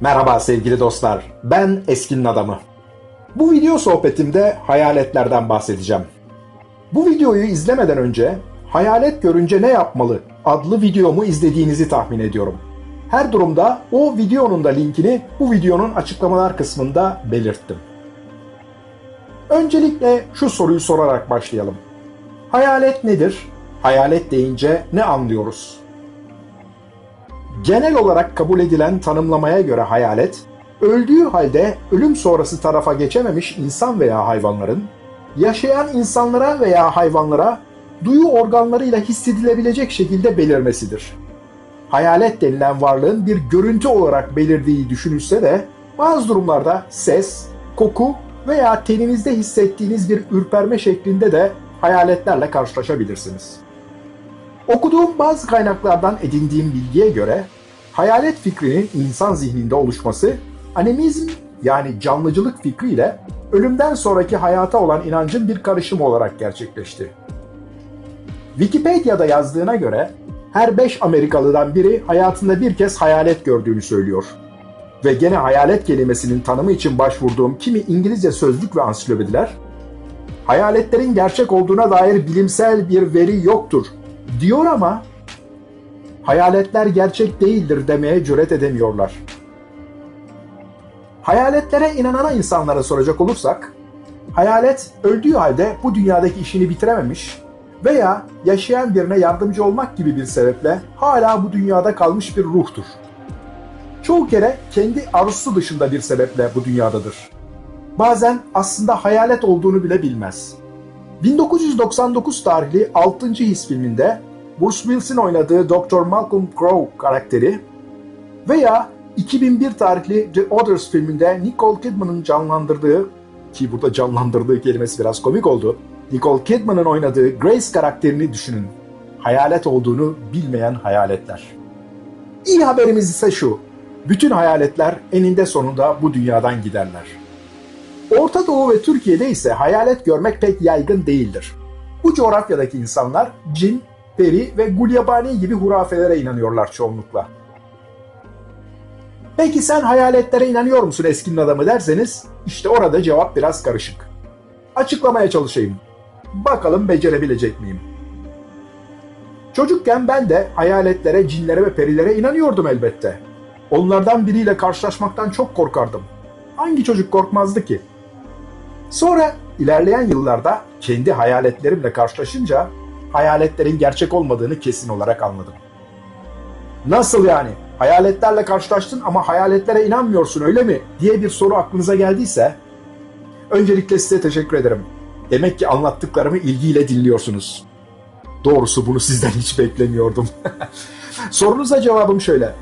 Merhaba sevgili dostlar, ben Eskinin Adamı. Bu video sohbetimde hayaletlerden bahsedeceğim. Bu videoyu izlemeden önce Hayalet Görünce Ne Yapmalı adlı videomu izlediğinizi tahmin ediyorum. Her durumda o videonun da linkini bu videonun açıklamalar kısmında belirttim. Öncelikle şu soruyu sorarak başlayalım. Hayalet nedir? Hayalet deyince ne anlıyoruz? Genel olarak kabul edilen tanımlamaya göre hayalet, öldüğü halde ölüm sonrası tarafa geçememiş insan veya hayvanların, yaşayan insanlara veya hayvanlara duyu organlarıyla hissedilebilecek şekilde belirmesidir. Hayalet denilen varlığın bir görüntü olarak belirdiği düşünülse de bazı durumlarda ses, koku veya teninizde hissettiğiniz bir ürperme şeklinde de hayaletlerle karşılaşabilirsiniz. Okuduğum bazı kaynaklardan edindiğim bilgiye göre hayalet fikrinin insan zihninde oluşması animizm yani canlıcılık fikriyle ölümden sonraki hayata olan inancın bir karışımı olarak gerçekleşti. Wikipedia'da yazdığına göre her 5 Amerikalıdan biri hayatında bir kez hayalet gördüğünü söylüyor. Ve gene hayalet kelimesinin tanımı için başvurduğum kimi İngilizce sözlük ve ansiklopediler, hayaletlerin gerçek olduğuna dair bilimsel bir veri yoktur diyor ama hayaletler gerçek değildir demeye cüret edemiyorlar. Hayaletlere inanan insanlara soracak olursak, hayalet öldüğü halde bu dünyadaki işini bitirememiş veya yaşayan birine yardımcı olmak gibi bir sebeple hala bu dünyada kalmış bir ruhtur. Çoğu kere kendi arzusu dışında bir sebeple bu dünyadadır. Bazen aslında hayalet olduğunu bile bilmez. 1999 tarihli 6. His filminde Bruce Willis'in oynadığı Dr. Malcolm Crowe karakteri veya 2001 tarihli The Others filminde Nicole Kidman'ın canlandırdığı ki burada canlandırdığı kelimesi biraz komik oldu. Nicole Kidman'ın oynadığı Grace karakterini düşünün. Hayalet olduğunu bilmeyen hayaletler. İyi haberimiz ise şu. Bütün hayaletler eninde sonunda bu dünyadan giderler. Orta Doğu ve Türkiye'de ise hayalet görmek pek yaygın değildir. Bu coğrafyadaki insanlar cin, peri ve gulyabani gibi hurafelere inanıyorlar çoğunlukla. Peki sen hayaletlere inanıyor musun eskinin adamı derseniz işte orada cevap biraz karışık. Açıklamaya çalışayım. Bakalım becerebilecek miyim? Çocukken ben de hayaletlere, cinlere ve perilere inanıyordum elbette. Onlardan biriyle karşılaşmaktan çok korkardım. Hangi çocuk korkmazdı ki? Sonra ilerleyen yıllarda kendi hayaletlerimle karşılaşınca hayaletlerin gerçek olmadığını kesin olarak anladım. Nasıl yani? Hayaletlerle karşılaştın ama hayaletlere inanmıyorsun öyle mi? diye bir soru aklınıza geldiyse öncelikle size teşekkür ederim. Demek ki anlattıklarımı ilgiyle dinliyorsunuz. Doğrusu bunu sizden hiç beklemiyordum. Sorunuza cevabım şöyle.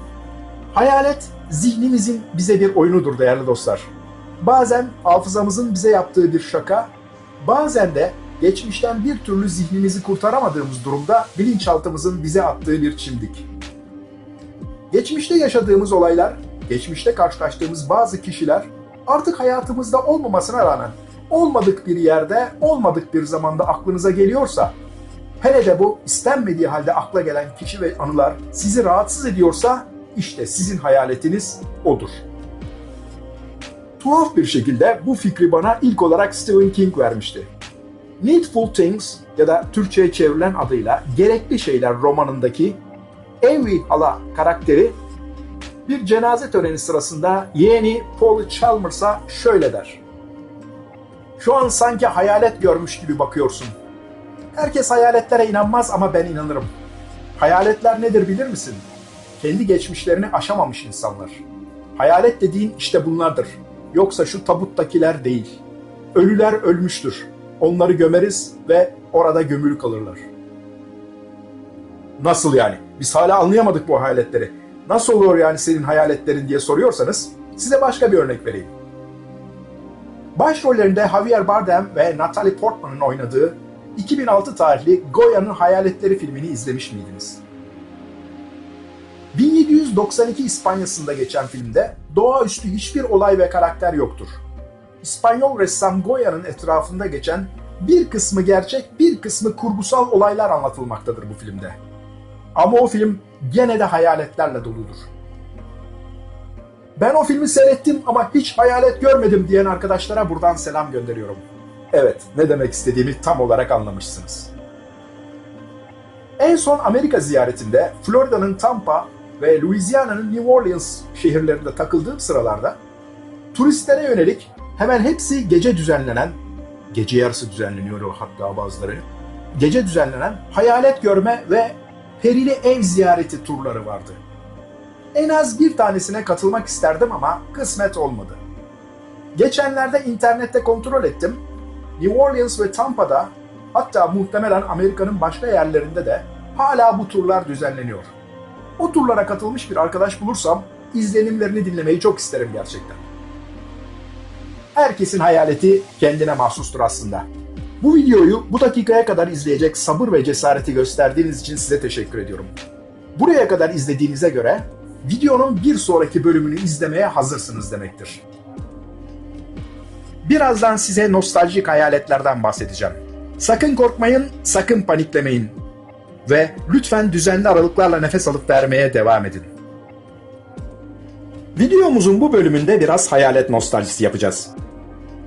Hayalet zihnimizin bize bir oyunudur değerli dostlar. Bazen hafızamızın bize yaptığı bir şaka, bazen de geçmişten bir türlü zihnimizi kurtaramadığımız durumda bilinçaltımızın bize attığı bir çimdik. Geçmişte yaşadığımız olaylar, geçmişte karşılaştığımız bazı kişiler artık hayatımızda olmamasına rağmen olmadık bir yerde, olmadık bir zamanda aklınıza geliyorsa, hele de bu istenmediği halde akla gelen kişi ve anılar sizi rahatsız ediyorsa işte sizin hayaletiniz odur. Tuhaf bir şekilde bu fikri bana ilk olarak Stephen King vermişti. Needful Things ya da Türkçe'ye çevrilen adıyla Gerekli Şeyler romanındaki Amy Hala karakteri bir cenaze töreni sırasında yeğeni Paul Chalmers'a şöyle der. Şu an sanki hayalet görmüş gibi bakıyorsun. Herkes hayaletlere inanmaz ama ben inanırım. Hayaletler nedir bilir misin? Kendi geçmişlerini aşamamış insanlar. Hayalet dediğin işte bunlardır. Yoksa şu tabuttakiler değil. Ölüler ölmüştür. Onları gömeriz ve orada gömülü kalırlar. Nasıl yani? Biz hala anlayamadık bu hayaletleri. Nasıl oluyor yani senin hayaletlerin diye soruyorsanız size başka bir örnek vereyim. Başrollerinde Javier Bardem ve Natalie Portman'ın oynadığı 2006 tarihli Goya'nın Hayaletleri filmini izlemiş miydiniz? 1792 İspanya'sında geçen filmde doğaüstü hiçbir olay ve karakter yoktur. İspanyol ressam Goya'nın etrafında geçen bir kısmı gerçek, bir kısmı kurgusal olaylar anlatılmaktadır bu filmde. Ama o film gene de hayaletlerle doludur. Ben o filmi seyrettim ama hiç hayalet görmedim diyen arkadaşlara buradan selam gönderiyorum. Evet, ne demek istediğimi tam olarak anlamışsınız. En son Amerika ziyaretinde Florida'nın Tampa ve Louisiana'nın New Orleans şehirlerinde takıldığım sıralarda turistlere yönelik hemen hepsi gece düzenlenen, gece yarısı düzenleniyor hatta bazıları, gece düzenlenen hayalet görme ve perili ev ziyareti turları vardı. En az bir tanesine katılmak isterdim ama kısmet olmadı. Geçenlerde internette kontrol ettim. New Orleans ve Tampa'da hatta muhtemelen Amerika'nın başka yerlerinde de hala bu turlar düzenleniyor. O turlara katılmış bir arkadaş bulursam izlenimlerini dinlemeyi çok isterim gerçekten. Herkesin hayaleti kendine mahsustur aslında. Bu videoyu bu dakikaya kadar izleyecek sabır ve cesareti gösterdiğiniz için size teşekkür ediyorum. Buraya kadar izlediğinize göre videonun bir sonraki bölümünü izlemeye hazırsınız demektir. Birazdan size nostaljik hayaletlerden bahsedeceğim. Sakın korkmayın, sakın paniklemeyin. Ve lütfen düzenli aralıklarla nefes alıp vermeye devam edin. Videomuzun bu bölümünde biraz hayalet nostaljisi yapacağız.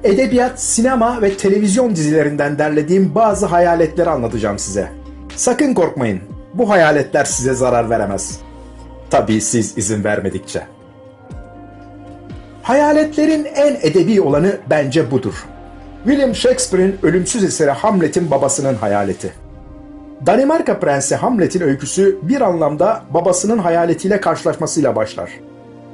Edebiyat, sinema ve televizyon dizilerinden derlediğim bazı hayaletleri anlatacağım size. Sakın korkmayın. Bu hayaletler size zarar veremez. Tabii siz izin vermedikçe. Hayaletlerin en edebi olanı bence budur. William Shakespeare'in ölümsüz eseri Hamlet'in babasının hayaleti. Danimarka Prensi Hamlet'in öyküsü bir anlamda babasının hayaletiyle karşılaşmasıyla başlar.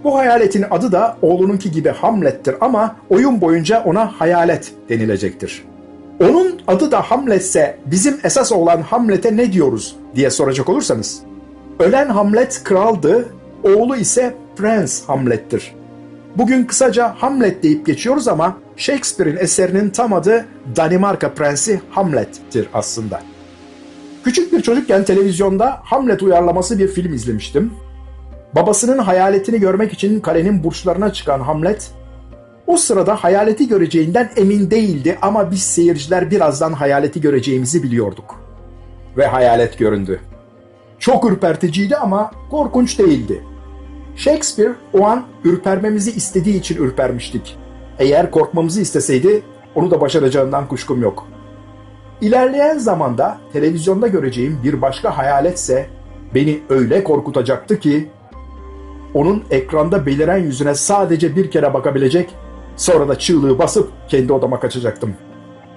Bu hayaletin adı da oğlununki gibi Hamlet'tir ama oyun boyunca ona hayalet denilecektir. Onun adı da Hamletse bizim esas olan Hamlet'e ne diyoruz diye soracak olursanız. Ölen Hamlet kraldı, oğlu ise Prens Hamlet'tir. Bugün kısaca Hamlet deyip geçiyoruz ama Shakespeare'in eserinin tam adı Danimarka Prensi Hamlet'tir aslında. Küçük bir çocukken televizyonda Hamlet uyarlaması bir film izlemiştim. Babasının hayaletini görmek için kalenin burçlarına çıkan Hamlet, o sırada hayaleti göreceğinden emin değildi ama biz seyirciler birazdan hayaleti göreceğimizi biliyorduk. Ve hayalet göründü. Çok ürperticiydi ama korkunç değildi. Shakespeare o an ürpermemizi istediği için ürpermiştik. Eğer korkmamızı isteseydi onu da başaracağından kuşkum yok. İlerleyen zamanda televizyonda göreceğim bir başka hayaletse beni öyle korkutacaktı ki onun ekranda beliren yüzüne sadece bir kere bakabilecek, sonra da çığlığı basıp kendi odama kaçacaktım.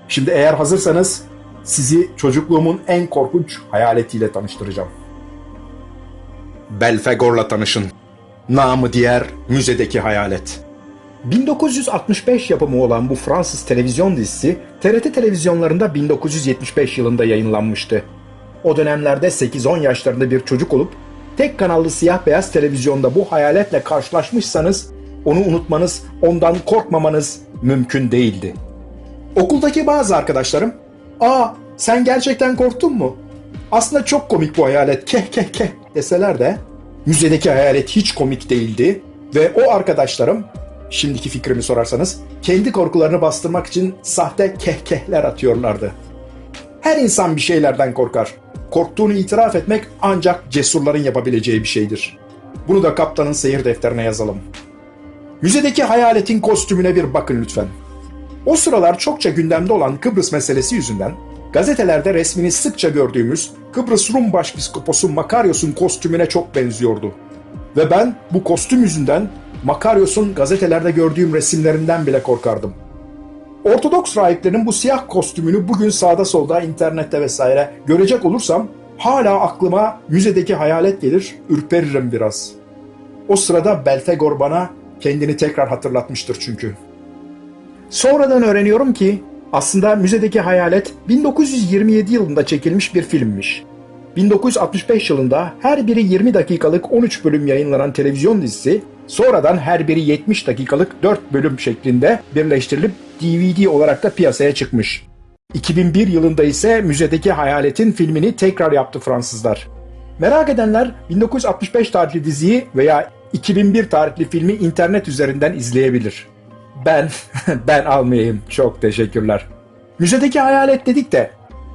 Şimdi eğer hazırsanız sizi çocukluğumun en korkunç hayaletiyle tanıştıracağım. Belfegor'la tanışın. Namı diğer müzedeki hayalet. 1965 yapımı olan bu Fransız televizyon dizisi TRT televizyonlarında 1975 yılında yayınlanmıştı. O dönemlerde 8-10 yaşlarında bir çocuk olup tek kanallı siyah beyaz televizyonda bu hayaletle karşılaşmışsanız onu unutmanız, ondan korkmamanız mümkün değildi. Okuldaki bazı arkadaşlarım, "Aa, sen gerçekten korktun mu? Aslında çok komik bu hayalet, keh keh keh." deseler de müzedeki hayalet hiç komik değildi ve o arkadaşlarım şimdiki fikrimi sorarsanız kendi korkularını bastırmak için sahte kehkehler atıyorlardı. Her insan bir şeylerden korkar. Korktuğunu itiraf etmek ancak cesurların yapabileceği bir şeydir. Bunu da kaptanın seyir defterine yazalım. Müzedeki hayaletin kostümüne bir bakın lütfen. O sıralar çokça gündemde olan Kıbrıs meselesi yüzünden gazetelerde resmini sıkça gördüğümüz Kıbrıs Rum Başpiskoposu Makaryos'un kostümüne çok benziyordu. Ve ben bu kostüm yüzünden Makaryos'un gazetelerde gördüğüm resimlerinden bile korkardım. Ortodoks rahiplerin bu siyah kostümünü bugün sağda solda internette vesaire görecek olursam hala aklıma müzedeki hayalet gelir, ürperirim biraz. O sırada Belfegor bana kendini tekrar hatırlatmıştır çünkü. Sonradan öğreniyorum ki aslında müzedeki hayalet 1927 yılında çekilmiş bir filmmiş. 1965 yılında her biri 20 dakikalık 13 bölüm yayınlanan televizyon dizisi sonradan her biri 70 dakikalık 4 bölüm şeklinde birleştirilip DVD olarak da piyasaya çıkmış. 2001 yılında ise müzedeki hayaletin filmini tekrar yaptı Fransızlar. Merak edenler 1965 tarihli diziyi veya 2001 tarihli filmi internet üzerinden izleyebilir. Ben, ben almayayım. Çok teşekkürler. Müzedeki hayalet dedik de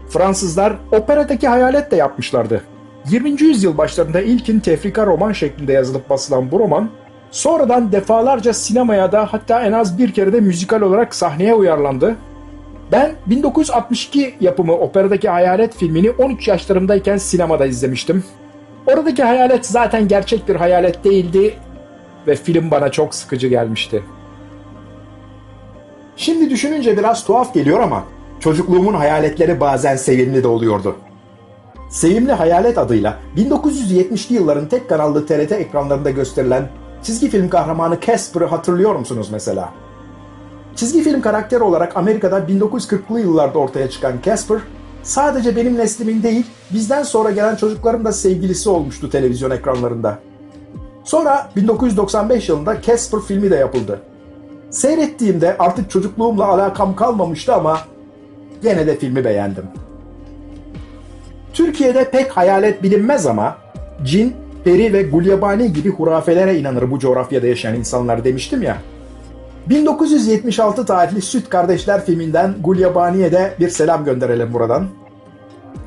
Fransızlar operadaki hayalet de yapmışlardı. 20. yüzyıl başlarında ilkin tefrika roman şeklinde yazılıp basılan bu roman Sonradan defalarca sinemaya da hatta en az bir kere de müzikal olarak sahneye uyarlandı. Ben 1962 yapımı operadaki Hayalet filmini 13 yaşlarımdayken sinemada izlemiştim. Oradaki hayalet zaten gerçek bir hayalet değildi ve film bana çok sıkıcı gelmişti. Şimdi düşününce biraz tuhaf geliyor ama çocukluğumun hayaletleri bazen sevimli de oluyordu. Sevimli Hayalet adıyla 1970'li yılların tek kanallı TRT ekranlarında gösterilen çizgi film kahramanı Casper'ı hatırlıyor musunuz mesela? Çizgi film karakteri olarak Amerika'da 1940'lı yıllarda ortaya çıkan Casper, sadece benim neslimin değil, bizden sonra gelen çocukların da sevgilisi olmuştu televizyon ekranlarında. Sonra 1995 yılında Casper filmi de yapıldı. Seyrettiğimde artık çocukluğumla alakam kalmamıştı ama gene de filmi beğendim. Türkiye'de pek hayalet bilinmez ama cin, peri ve gulyabani gibi hurafelere inanır bu coğrafyada yaşayan insanlar demiştim ya. 1976 tarihli Süt Kardeşler filminden Gulyabani'ye de bir selam gönderelim buradan.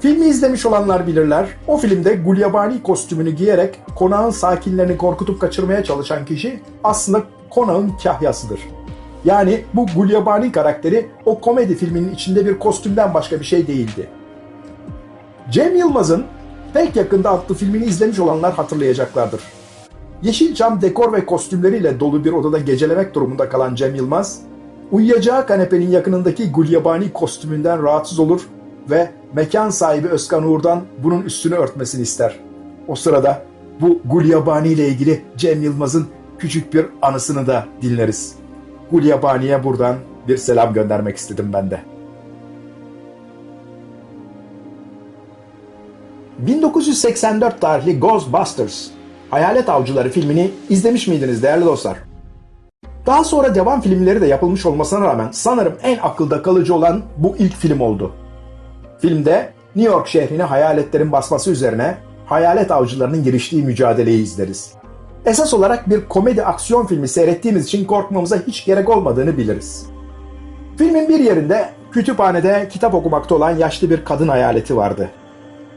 Filmi izlemiş olanlar bilirler. O filmde Gulyabani kostümünü giyerek konağın sakinlerini korkutup kaçırmaya çalışan kişi aslında konağın kahyasıdır. Yani bu Gulyabani karakteri o komedi filminin içinde bir kostümden başka bir şey değildi. Cem Yılmaz'ın pek yakında adlı filmini izlemiş olanlar hatırlayacaklardır. Yeşilçam dekor ve kostümleriyle dolu bir odada gecelemek durumunda kalan Cem Yılmaz, uyuyacağı kanepenin yakınındaki Gulyabani kostümünden rahatsız olur ve mekan sahibi Özkan Uğur'dan bunun üstünü örtmesini ister. O sırada bu Gulyabani ile ilgili Cem Yılmaz'ın küçük bir anısını da dinleriz. Gulyabani'ye buradan bir selam göndermek istedim ben de. 1984 tarihli Ghostbusters, Hayalet Avcıları filmini izlemiş miydiniz değerli dostlar? Daha sonra devam filmleri de yapılmış olmasına rağmen sanırım en akılda kalıcı olan bu ilk film oldu. Filmde New York şehrine hayaletlerin basması üzerine hayalet avcılarının giriştiği mücadeleyi izleriz. Esas olarak bir komedi aksiyon filmi seyrettiğimiz için korkmamıza hiç gerek olmadığını biliriz. Filmin bir yerinde kütüphanede kitap okumakta olan yaşlı bir kadın hayaleti vardı.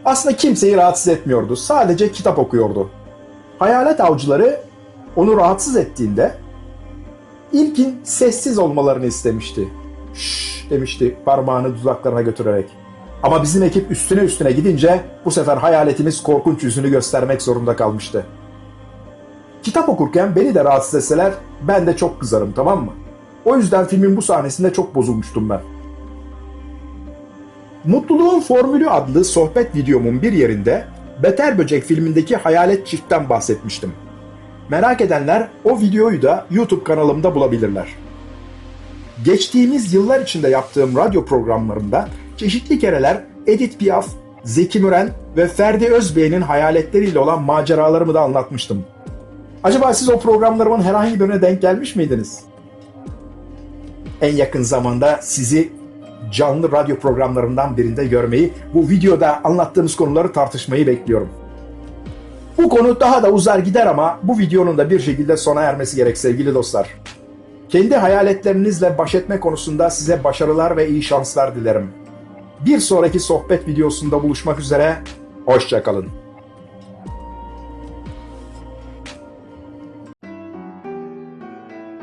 Aslında kimseyi rahatsız etmiyordu. Sadece kitap okuyordu. Hayalet avcıları onu rahatsız ettiğinde ilkin sessiz olmalarını istemişti. Şşş demişti parmağını dudaklarına götürerek. Ama bizim ekip üstüne üstüne gidince bu sefer hayaletimiz korkunç yüzünü göstermek zorunda kalmıştı. Kitap okurken beni de rahatsız etseler ben de çok kızarım tamam mı? O yüzden filmin bu sahnesinde çok bozulmuştum ben. Mutluluğun Formülü adlı sohbet videomun bir yerinde Beter Böcek filmindeki hayalet çiftten bahsetmiştim. Merak edenler o videoyu da YouTube kanalımda bulabilirler. Geçtiğimiz yıllar içinde yaptığım radyo programlarında çeşitli kereler Edith Piaf, Zeki Müren ve Ferdi Özbey'in hayaletleriyle olan maceralarımı da anlatmıştım. Acaba siz o programlarımın herhangi birine denk gelmiş miydiniz? En yakın zamanda sizi canlı radyo programlarından birinde görmeyi, bu videoda anlattığımız konuları tartışmayı bekliyorum. Bu konu daha da uzar gider ama bu videonun da bir şekilde sona ermesi gerek sevgili dostlar. Kendi hayaletlerinizle baş etme konusunda size başarılar ve iyi şanslar dilerim. Bir sonraki sohbet videosunda buluşmak üzere, hoşçakalın.